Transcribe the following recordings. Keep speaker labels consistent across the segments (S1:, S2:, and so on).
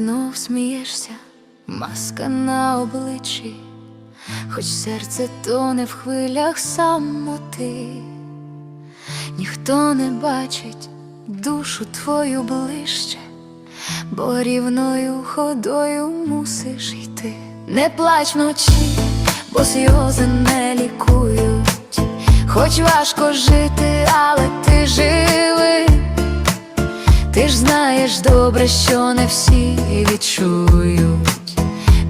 S1: знов смієшся, маска на обличчі, хоч серце тоне в хвилях самоти, ніхто не бачить душу твою ближче, бо рівною ходою мусиш йти. Не плач вночі, бо сльози не лікують, хоч важко жити, але ти живий. Ти ж знаєш добре, що не всі відчують.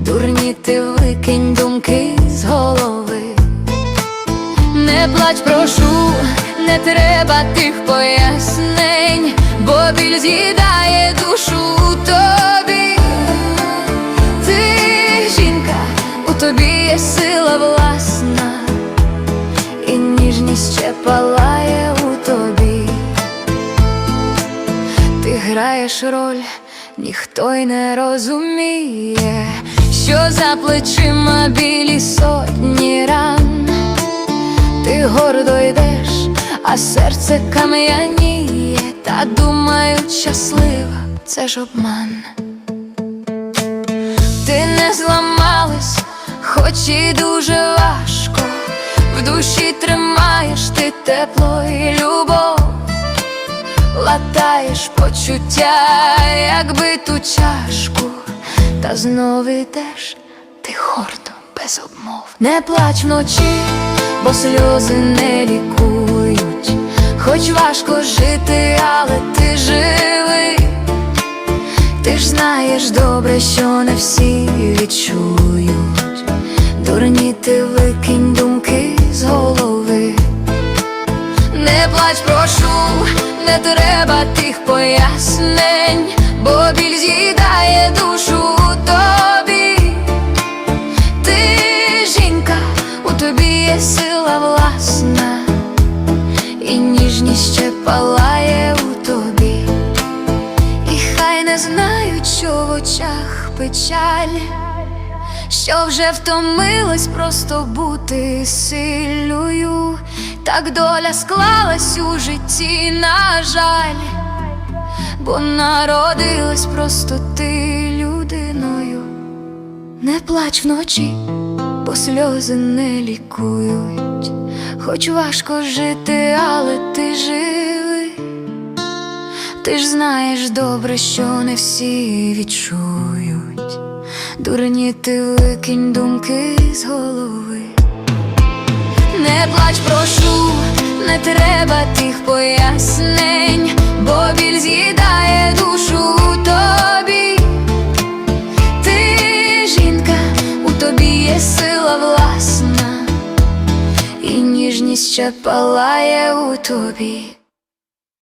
S1: Дурні ти викинь думки з голови. Не плач, прошу, не треба тих пояснень, бо біль з'їдає душу тобі. Ти жінка, у тобі є сила власна, і ніжність ще палає граєш роль, ніхто й не розуміє, що за плечима білі сотні ран. Ти гордо йдеш, а серце кам'яніє, та думають щаслива, це ж обман. Ти не зламалась, хоч і дуже важко. В душі тримаєш ти тепло і любов, латаєш почуття, якби ту чашку, та знов ідеш ти гордо без обмов. Не плач вночі, бо сльози не лікують, хоч важко жити, але ти живий. Ти ж знаєш добре, що не всі відчують. Дурні ти викинь думки з голови. Не плач, прошу, не треба тих пояснень, бо біль з'їдає душу тобі. Ти жінка, у тобі є сила власна, і ніжність ще палає у тобі. І хай не знають, що в очах печаль, що вже втомилась просто бути сильною, так доля склалась у житті, на жаль, бо народилась просто ти людиною. Не плач вночі, бо сльози не лікують, хоч важко жити, але ти живий. Ти ж знаєш добре, що не всі відчують. Дурні ти викинь думки з голови. Не плач, прошу, не треба тих пояснень, бо біль з'їдає душу тобі. Ти жінка, у тобі є сила власна, і ніжність ще палає у тобі.